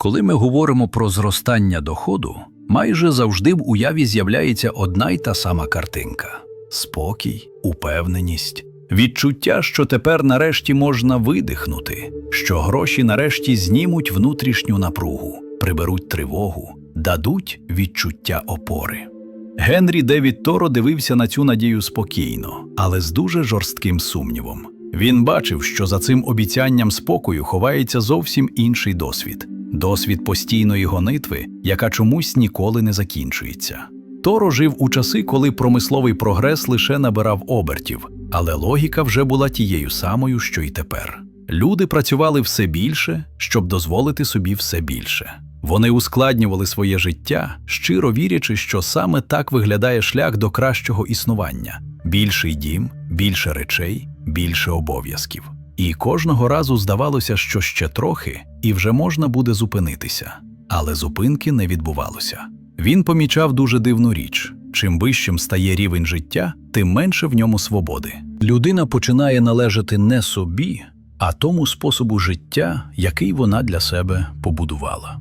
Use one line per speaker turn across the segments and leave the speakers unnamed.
Коли ми говоримо про зростання доходу, майже завжди в уяві з'являється одна й та сама картинка: спокій, упевненість, відчуття, що тепер нарешті можна видихнути, що гроші нарешті знімуть внутрішню напругу, приберуть тривогу, дадуть відчуття опори. Генрі Девід Торо дивився на цю надію спокійно, але з дуже жорстким сумнівом. Він бачив, що за цим обіцянням спокою ховається зовсім інший досвід досвід постійної гонитви, яка чомусь ніколи не закінчується. Торо жив у часи, коли промисловий прогрес лише набирав обертів, але логіка вже була тією самою, що й тепер. Люди працювали все більше, щоб дозволити собі все більше. Вони ускладнювали своє життя, щиро вірячи, що саме так виглядає шлях до кращого існування: більший дім, більше речей, більше обов'язків. І кожного разу здавалося, що ще трохи, і вже можна буде зупинитися. Але зупинки не відбувалося. Він помічав дуже дивну річ: чим вищим стає рівень життя, тим менше в ньому свободи. Людина починає належати не собі, а тому способу життя, який вона для себе побудувала.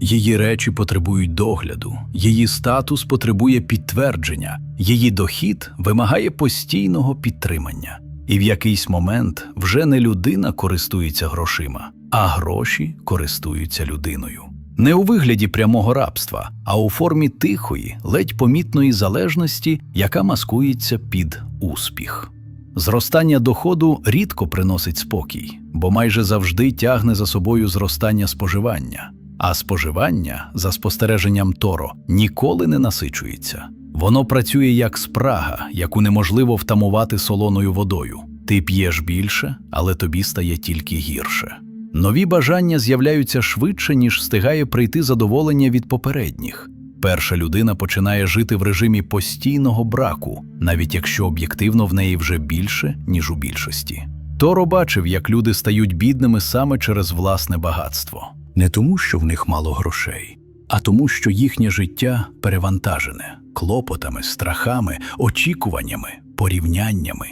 Її речі потребують догляду, її статус потребує підтвердження, її дохід вимагає постійного підтримання. І в якийсь момент вже не людина користується грошима, а гроші користуються людиною. Не у вигляді прямого рабства, а у формі тихої, ледь помітної залежності, яка маскується під успіх. Зростання доходу рідко приносить спокій, бо майже завжди тягне за собою зростання споживання, а споживання, за спостереженням Торо, ніколи не насичується. Воно працює як спрага, яку неможливо втамувати солоною водою. Ти п'єш більше, але тобі стає тільки гірше. Нові бажання з'являються швидше, ніж встигає прийти задоволення від попередніх. Перша людина починає жити в режимі постійного браку, навіть якщо об'єктивно в неї вже більше, ніж у більшості. Торо бачив, як люди стають бідними саме через власне багатство, не тому, що в них мало грошей, а тому, що їхнє життя перевантажене клопотами, страхами, очікуваннями, порівняннями.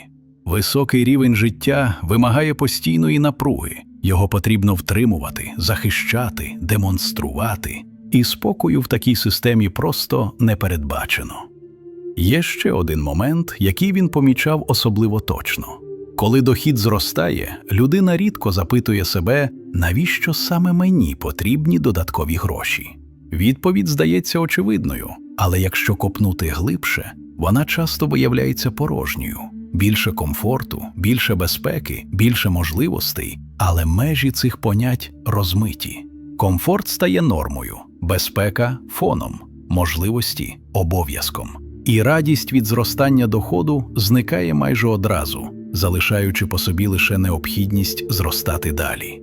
Високий рівень життя вимагає постійної напруги, його потрібно втримувати, захищати, демонструвати, і спокою в такій системі просто не передбачено. Є ще один момент, який він помічав особливо точно. Коли дохід зростає, людина рідко запитує себе, навіщо саме мені потрібні додаткові гроші. Відповідь здається очевидною, але якщо копнути глибше, вона часто виявляється порожньою. Більше комфорту, більше безпеки, більше можливостей, але межі цих понять розмиті. Комфорт стає нормою, безпека фоном, можливості обов'язком. І радість від зростання доходу зникає майже одразу, залишаючи по собі лише необхідність зростати далі.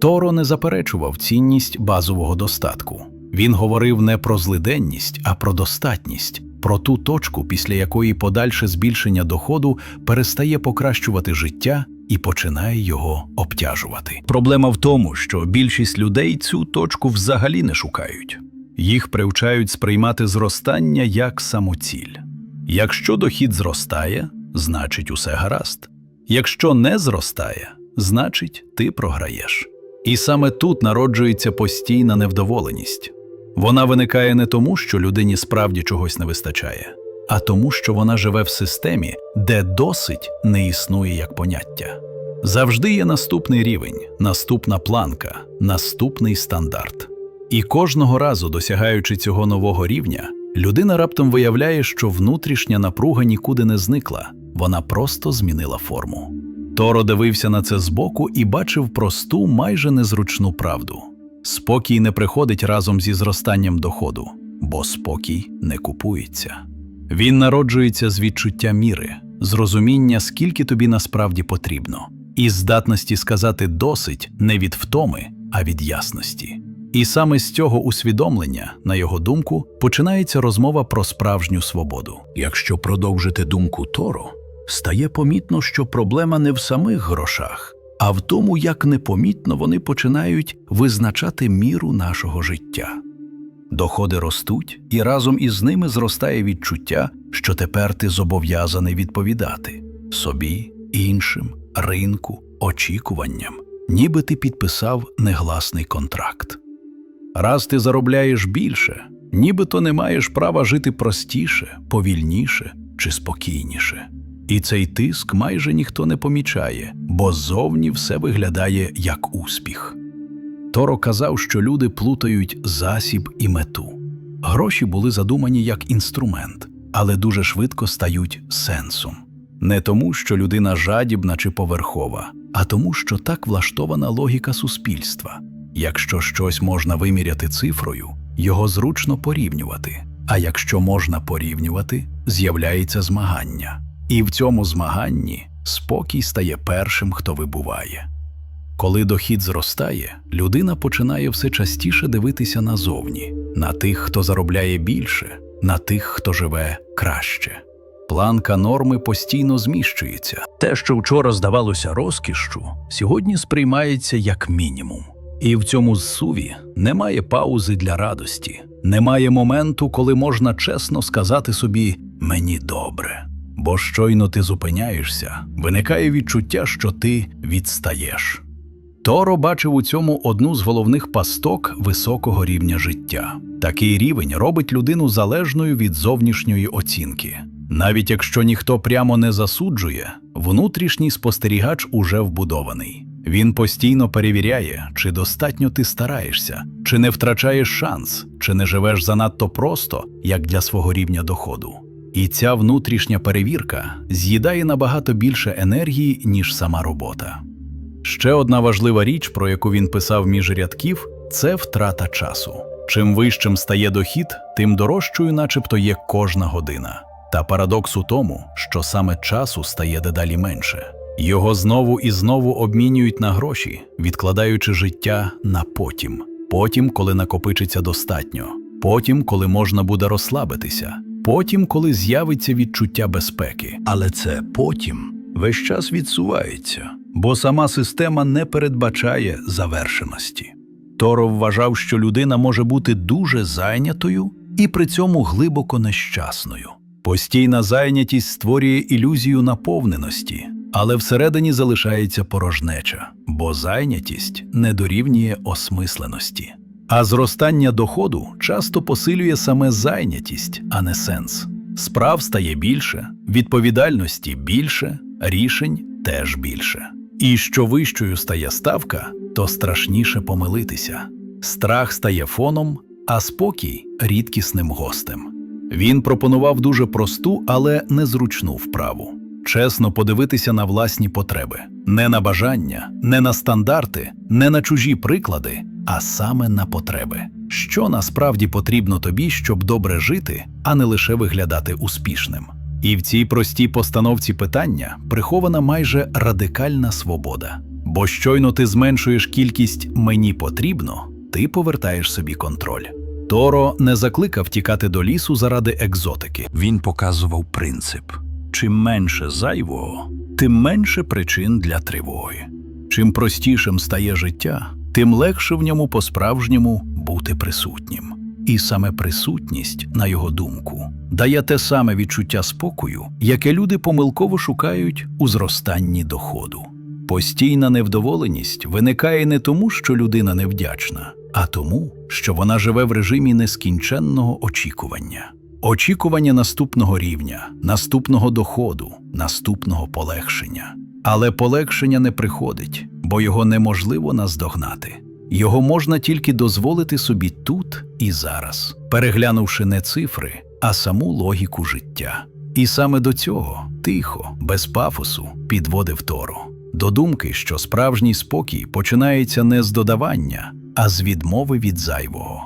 Торо не заперечував цінність базового достатку. Він говорив не про злиденність, а про достатність, про ту точку, після якої подальше збільшення доходу перестає покращувати життя і починає його обтяжувати. Проблема в тому, що більшість людей цю точку взагалі не шукають. Їх привчають сприймати зростання як самоціль. Якщо дохід зростає, значить усе гаразд. Якщо не зростає, значить ти програєш. І саме тут народжується постійна невдоволеність. Вона виникає не тому, що людині справді чогось не вистачає, а тому, що вона живе в системі, де досить не існує як поняття. Завжди є наступний рівень, наступна планка, наступний стандарт. І кожного разу, досягаючи цього нового рівня, людина раптом виявляє, що внутрішня напруга нікуди не зникла, вона просто змінила форму. Торо дивився на це збоку і бачив просту, майже незручну правду. Спокій не приходить разом зі зростанням доходу, бо спокій не купується. Він народжується з відчуття міри, з розуміння, скільки тобі насправді потрібно, і здатності сказати досить не від втоми, а від ясності. І саме з цього усвідомлення, на його думку, починається розмова про справжню свободу. Якщо продовжити думку Торо, стає помітно, що проблема не в самих грошах, а в тому, як непомітно вони починають визначати міру нашого життя. Доходи ростуть, і разом із ними зростає відчуття, що тепер ти зобов'язаний відповідати собі, іншим, ринку, очікуванням, ніби ти підписав негласний контракт. Раз ти заробляєш більше, нібито не маєш права жити простіше, повільніше чи спокійніше. І цей тиск майже ніхто не помічає, бо ззовні все виглядає як успіх. Торо казав, що люди плутають засіб і мету. Гроші були задумані як інструмент, але дуже швидко стають сенсом. Не тому, що людина жадібна чи поверхова, а тому, що так влаштована логіка суспільства. Якщо щось можна виміряти цифрою, його зручно порівнювати. А якщо можна порівнювати, з'являється змагання. І в цьому змаганні спокій стає першим, хто вибуває. Коли дохід зростає, людина починає все частіше дивитися назовні, на тих, хто заробляє більше, на тих, хто живе краще. Планка норми постійно зміщується. Те, що вчора здавалося розкішшю, сьогодні сприймається як мінімум. І в цьому зсуві немає паузи для радості, немає моменту, коли можна чесно сказати собі мені добре. Бо щойно ти зупиняєшся, виникає відчуття, що ти відстаєш. Торо бачив у цьому одну з головних пасток високого рівня життя. Такий рівень робить людину залежною від зовнішньої оцінки. Навіть якщо ніхто прямо не засуджує, внутрішній спостерігач уже вбудований. Він постійно перевіряє, чи достатньо ти стараєшся, чи не втрачаєш шанс, чи не живеш занадто просто, як для свого рівня доходу. І ця внутрішня перевірка з'їдає набагато більше енергії, ніж сама робота. Ще одна важлива річ, про яку він писав між рядків, це втрата часу. Чим вищим стає дохід, тим дорожчою, начебто, є кожна година. Та парадокс у тому, що саме часу стає дедалі менше. Його знову і знову обмінюють на гроші, відкладаючи життя на потім, потім, коли накопичиться достатньо, потім, коли можна буде розслабитися, потім, коли з'явиться відчуття безпеки. Але це потім весь час відсувається, бо сама система не передбачає завершеності. Торо вважав, що людина може бути дуже зайнятою і при цьому глибоко нещасною. Постійна зайнятість створює ілюзію наповненості, але всередині залишається порожнеча, бо зайнятість не дорівнює осмисленості. А зростання доходу часто посилює саме зайнятість, а не сенс. Справ стає більше, відповідальності більше, рішень теж більше. І що вищою стає ставка, то страшніше помилитися. Страх стає фоном, а спокій рідкісним гостем. Він пропонував дуже просту, але незручну вправу. Чесно подивитися на власні потреби, не на бажання, не на стандарти, не на чужі приклади, а саме на потреби. Що насправді потрібно тобі, щоб добре жити, а не лише виглядати успішним. І в цій простій постановці питання прихована майже радикальна свобода. Бо щойно ти зменшуєш кількість мені потрібно, ти повертаєш собі контроль. Торо не закликав тікати до лісу заради екзотики. Він показував принцип: чим менше зайвого, тим менше причин для тривоги. Чим простішим стає життя, тим легше в ньому по-справжньому бути присутнім. І саме присутність, на його думку, дає те саме відчуття спокою, яке люди помилково шукають у зростанні доходу. Постійна невдоволеність виникає не тому, що людина невдячна, а тому, що вона живе в режимі нескінченного очікування. Очікування наступного рівня, наступного доходу, наступного полегшення. Але полегшення не приходить, бо його неможливо наздогнати. Його можна тільки дозволити собі тут і зараз, переглянувши не цифри, а саму логіку життя. І саме до цього тихо, без пафосу, підводив Торо. До думки, що справжній спокій починається не з додавання, а з відмови від зайвого.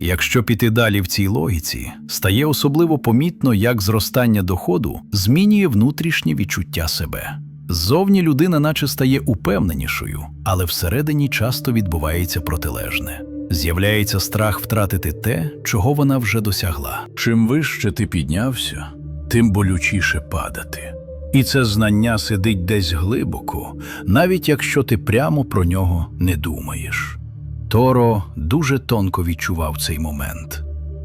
Якщо піти далі в цій логіці, стає особливо помітно, як зростання доходу змінює внутрішнє відчуття себе. Ззовні людина наче стає упевненішою, але всередині часто відбувається протилежне. З'являється страх втратити те, чого вона вже досягла. Чим вище ти піднявся, тим болючіше падати. І це знання сидить десь глибоко, навіть якщо ти прямо про нього не думаєш. Торо дуже тонко відчував цей момент.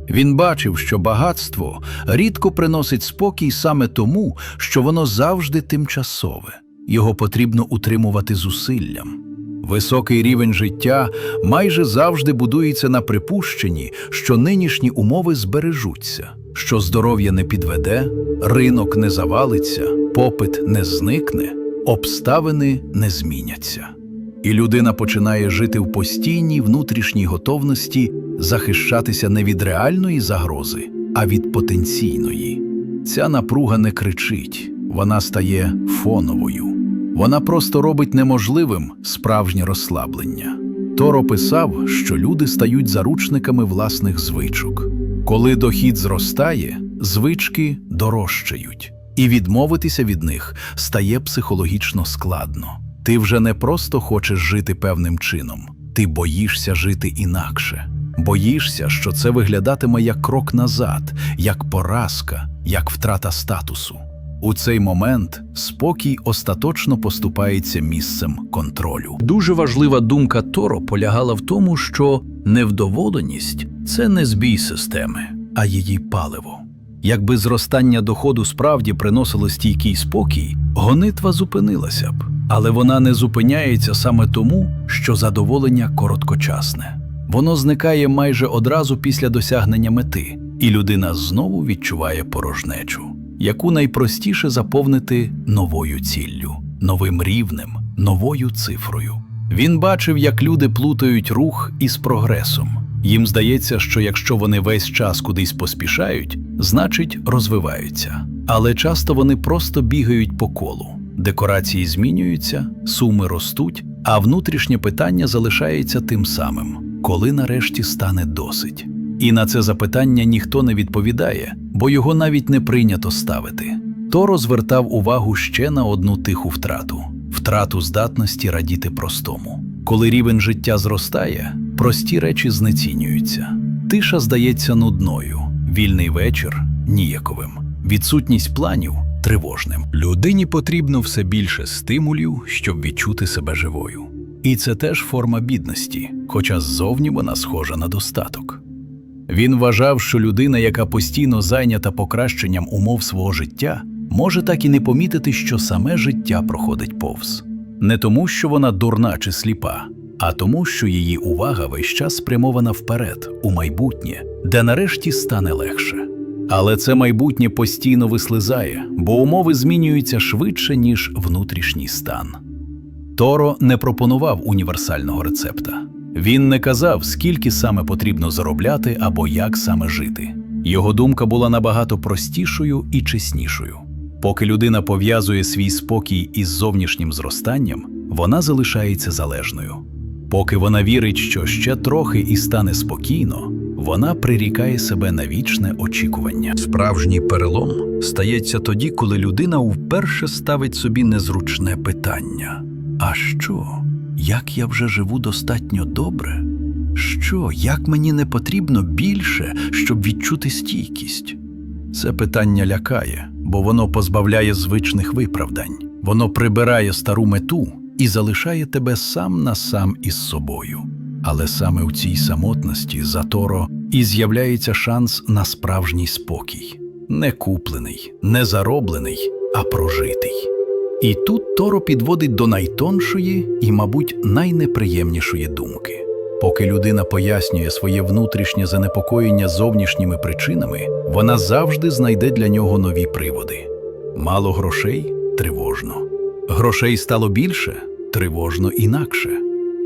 Він бачив, що багатство рідко приносить спокій саме тому, що воно завжди тимчасове, його потрібно утримувати зусиллям. Високий рівень життя майже завжди будується на припущенні, що нинішні умови збережуться, що здоров'я не підведе, ринок не завалиться, попит не зникне, обставини не зміняться. І людина починає жити в постійній внутрішній готовності захищатися не від реальної загрози, а від потенційної. Ця напруга не кричить, вона стає фоновою. Вона просто робить неможливим справжнє розслаблення. Торо писав, що люди стають заручниками власних звичок. Коли дохід зростає, звички дорожчають, і відмовитися від них стає психологічно складно. Ти вже не просто хочеш жити певним чином, ти боїшся жити інакше. Боїшся, що це виглядатиме як крок назад, як поразка, як втрата статусу. У цей момент спокій остаточно поступається місцем контролю. Дуже важлива думка Торо полягала в тому, що невдоволеність це не збій системи, а її паливо. Якби зростання доходу справді приносило стійкий спокій, гонитва зупинилася б, але вона не зупиняється саме тому, що задоволення короткочасне. Воно зникає майже одразу після досягнення мети, і людина знову відчуває порожнечу, яку найпростіше заповнити новою ціллю, новим рівнем, новою цифрою. Він бачив, як люди плутають рух із прогресом. Їм здається, що якщо вони весь час кудись поспішають, значить розвиваються. Але часто вони просто бігають по колу. Декорації змінюються, суми ростуть, а внутрішнє питання залишається тим самим, коли нарешті стане досить. І на це запитання ніхто не відповідає, бо його навіть не прийнято ставити. Торо звертав увагу ще на одну тиху втрату втрату здатності радіти простому. Коли рівень життя зростає, прості речі знецінюються. Тиша здається нудною, вільний вечір ніяковим, відсутність планів тривожним. Людині потрібно все більше стимулів, щоб відчути себе живою. І це теж форма бідності, хоча ззовні вона схожа на достаток. Він вважав, що людина, яка постійно зайнята покращенням умов свого життя, може так і не помітити, що саме життя проходить повз. Не тому, що вона дурна чи сліпа, а тому, що її увага весь час спрямована вперед, у майбутнє, де нарешті стане легше. Але це майбутнє постійно вислизає, бо умови змінюються швидше, ніж внутрішній стан. Торо не пропонував універсального рецепта. Він не казав, скільки саме потрібно заробляти або як саме жити. Його думка була набагато простішою і чеснішою. Поки людина пов'язує свій спокій із зовнішнім зростанням, вона залишається залежною. Поки вона вірить, що ще трохи і стане спокійно, вона прирікає себе на вічне очікування. Справжній перелом стається тоді, коли людина вперше ставить собі незручне питання: а що? Як я вже живу достатньо добре? Що, як мені не потрібно більше, щоб відчути стійкість? Це питання лякає, бо воно позбавляє звичних виправдань, воно прибирає стару мету і залишає тебе сам на сам із собою. Але саме у цій самотності заторо і з'являється шанс на справжній спокій, не куплений, не зароблений, а прожитий. І тут Торо підводить до найтоншої і, мабуть, найнеприємнішої думки. Поки людина пояснює своє внутрішнє занепокоєння зовнішніми причинами, вона завжди знайде для нього нові приводи. Мало грошей тривожно. Грошей стало більше тривожно інакше.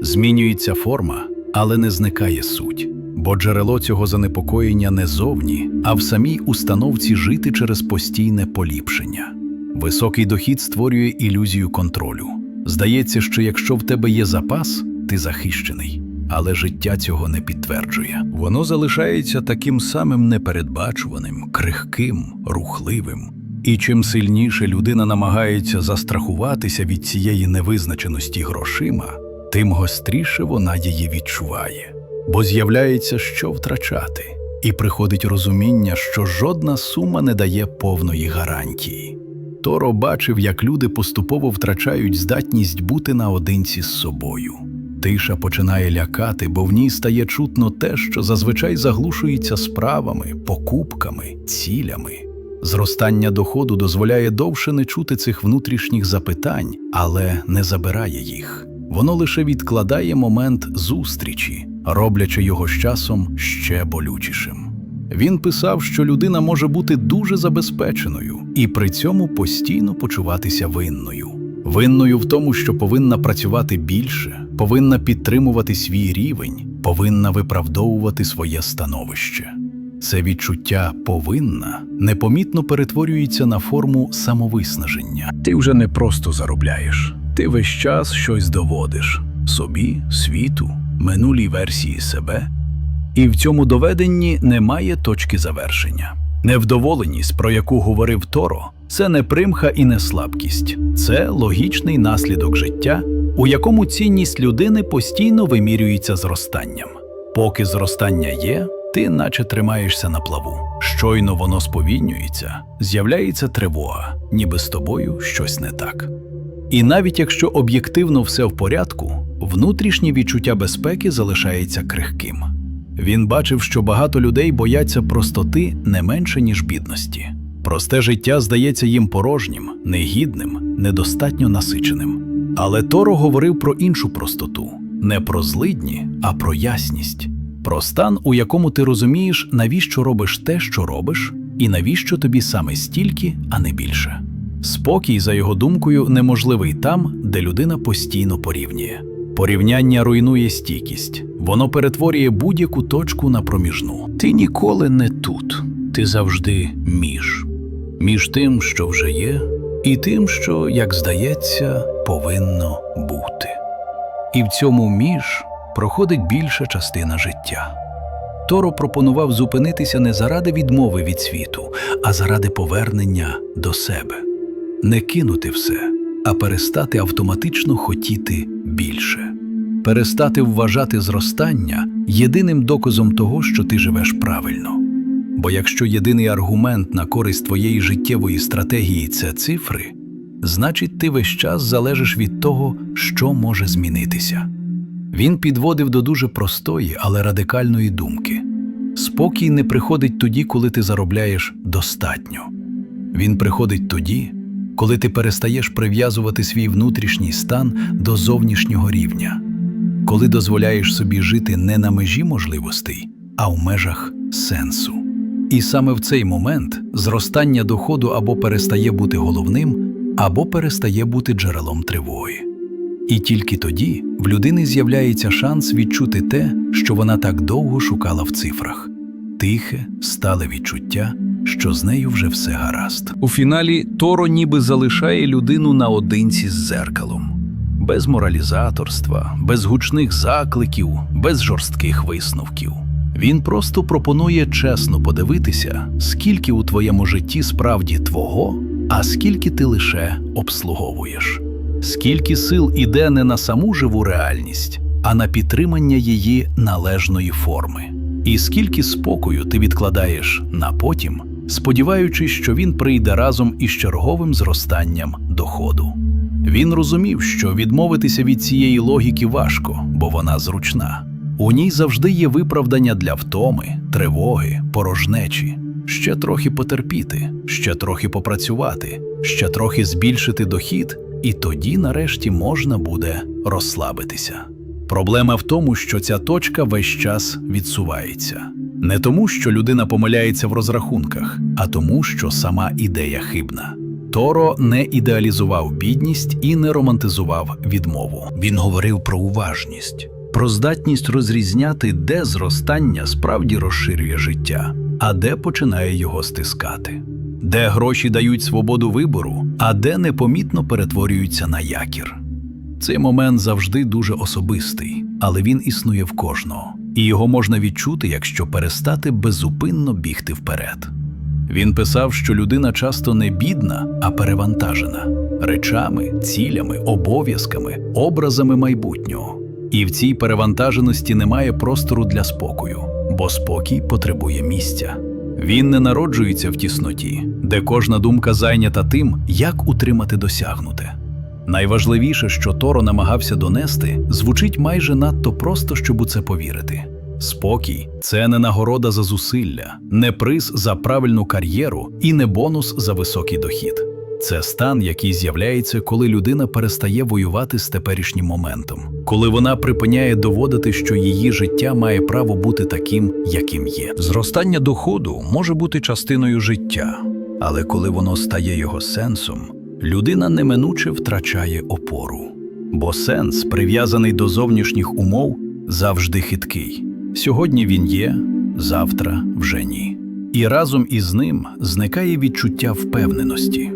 Змінюється форма, але не зникає суть. Бо джерело цього занепокоєння не зовні, а в самій установці жити через постійне поліпшення. Високий дохід створює ілюзію контролю. Здається, що якщо в тебе є запас, ти захищений, але життя цього не підтверджує. Воно залишається таким самим непередбачуваним, крихким, рухливим. І чим сильніше людина намагається застрахуватися від цієї невизначеності грошима, тим гостріше вона її відчуває, бо з'являється, що втрачати, і приходить розуміння, що жодна сума не дає повної гарантії. Торо бачив, як люди поступово втрачають здатність бути наодинці з собою. Тиша починає лякати, бо в ній стає чутно те, що зазвичай заглушується справами, покупками, цілями. Зростання доходу дозволяє довше не чути цих внутрішніх запитань, але не забирає їх. воно лише відкладає момент зустрічі, роблячи його з часом ще болючішим. Він писав, що людина може бути дуже забезпеченою і при цьому постійно почуватися винною. Винною в тому, що повинна працювати більше, повинна підтримувати свій рівень, повинна виправдовувати своє становище. Це відчуття повинна непомітно перетворюється на форму самовиснаження. Ти вже не просто заробляєш, ти весь час щось доводиш собі, світу, минулій версії себе. І в цьому доведенні немає точки завершення. Невдоволеність, про яку говорив Торо, це не примха і не слабкість, це логічний наслідок життя, у якому цінність людини постійно вимірюється зростанням. Поки зростання є, ти наче тримаєшся на плаву. Щойно воно сповільнюється, з'являється тривога, ніби з тобою щось не так. І навіть якщо об'єктивно все в порядку, внутрішнє відчуття безпеки залишається крихким. Він бачив, що багато людей бояться простоти не менше, ніж бідності. Просте життя здається їм порожнім, негідним, недостатньо насиченим. Але Торо говорив про іншу простоту не про злидні, а про ясність, про стан, у якому ти розумієш, навіщо робиш те, що робиш, і навіщо тобі саме стільки, а не більше. Спокій, за його думкою, неможливий там, де людина постійно порівнює. Порівняння руйнує стійкість, воно перетворює будь-яку точку на проміжну. Ти ніколи не тут, ти завжди між. Між тим, що вже є, і тим, що, як здається, повинно бути. І в цьому між проходить більша частина життя. Торо пропонував зупинитися не заради відмови від світу, а заради повернення до себе, не кинути все, а перестати автоматично хотіти більше, перестати вважати зростання єдиним доказом того, що ти живеш правильно. Бо якщо єдиний аргумент на користь твоєї життєвої стратегії це цифри, значить ти весь час залежиш від того, що може змінитися. Він підводив до дуже простої, але радикальної думки. Спокій не приходить тоді, коли ти заробляєш достатньо. Він приходить тоді, коли ти перестаєш прив'язувати свій внутрішній стан до зовнішнього рівня, коли дозволяєш собі жити не на межі можливостей, а в межах сенсу. І саме в цей момент зростання доходу або перестає бути головним, або перестає бути джерелом тривоги. І тільки тоді в людини з'являється шанс відчути те, що вона так довго шукала в цифрах тихе, стале відчуття, що з нею вже все гаразд. У фіналі Торо ніби залишає людину наодинці з зеркалом, без моралізаторства, без гучних закликів, без жорстких висновків. Він просто пропонує чесно подивитися, скільки у твоєму житті справді твого, а скільки ти лише обслуговуєш. Скільки сил іде не на саму живу реальність, а на підтримання її належної форми, і скільки спокою ти відкладаєш на потім, сподіваючись, що він прийде разом із черговим зростанням доходу. Він розумів, що відмовитися від цієї логіки важко, бо вона зручна. У ній завжди є виправдання для втоми, тривоги, порожнечі. Ще трохи потерпіти, ще трохи попрацювати, ще трохи збільшити дохід, і тоді, нарешті, можна буде розслабитися. Проблема в тому, що ця точка весь час відсувається. Не тому, що людина помиляється в розрахунках, а тому, що сама ідея хибна. Торо не ідеалізував бідність і не романтизував відмову. Він говорив про уважність, про здатність розрізняти, де зростання справді розширює життя, а де починає його стискати, де гроші дають свободу вибору, а де непомітно перетворюються на якір. Цей момент завжди дуже особистий, але він існує в кожного, і його можна відчути, якщо перестати беззупинно бігти вперед. Він писав, що людина часто не бідна, а перевантажена речами, цілями, обов'язками, образами майбутнього. І в цій перевантаженості немає простору для спокою, бо спокій потребує місця. Він не народжується в тісноті, де кожна думка зайнята тим, як утримати досягнуте. Найважливіше, що Торо намагався донести, звучить майже надто просто, щоб у це повірити. Спокій це не нагорода за зусилля, не приз за правильну кар'єру і не бонус за високий дохід. Це стан, який з'являється, коли людина перестає воювати з теперішнім моментом, коли вона припиняє доводити, що її життя має право бути таким, яким є. Зростання доходу може бути частиною життя, але коли воно стає його сенсом, людина неминуче втрачає опору. Бо сенс, прив'язаний до зовнішніх умов, завжди хиткий. Сьогодні він є, завтра вже ні. І разом із ним зникає відчуття впевненості.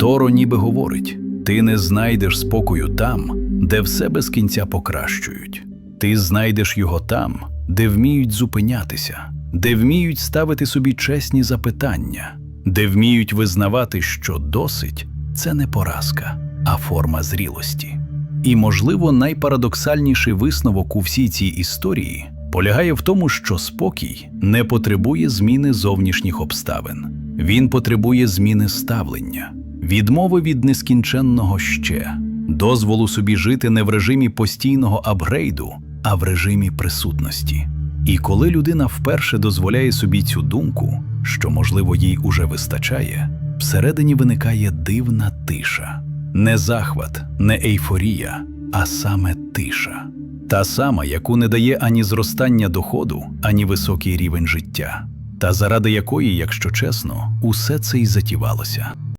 Торо ніби говорить: ти не знайдеш спокою там, де все без кінця покращують. Ти знайдеш його там, де вміють зупинятися, де вміють ставити собі чесні запитання, де вміють визнавати, що досить це не поразка, а форма зрілості. І, можливо, найпарадоксальніший висновок у всій цій історії полягає в тому, що спокій не потребує зміни зовнішніх обставин, він потребує зміни ставлення, відмови від нескінченного ще, дозволу собі жити не в режимі постійного апгрейду, а в режимі присутності. І коли людина вперше дозволяє собі цю думку, що, можливо, їй уже вистачає, всередині виникає дивна тиша. Не захват, не ейфорія, а саме тиша. Та сама, яку не дає ані зростання доходу, ані високий рівень життя, та заради якої, якщо чесно, усе це й затівалося.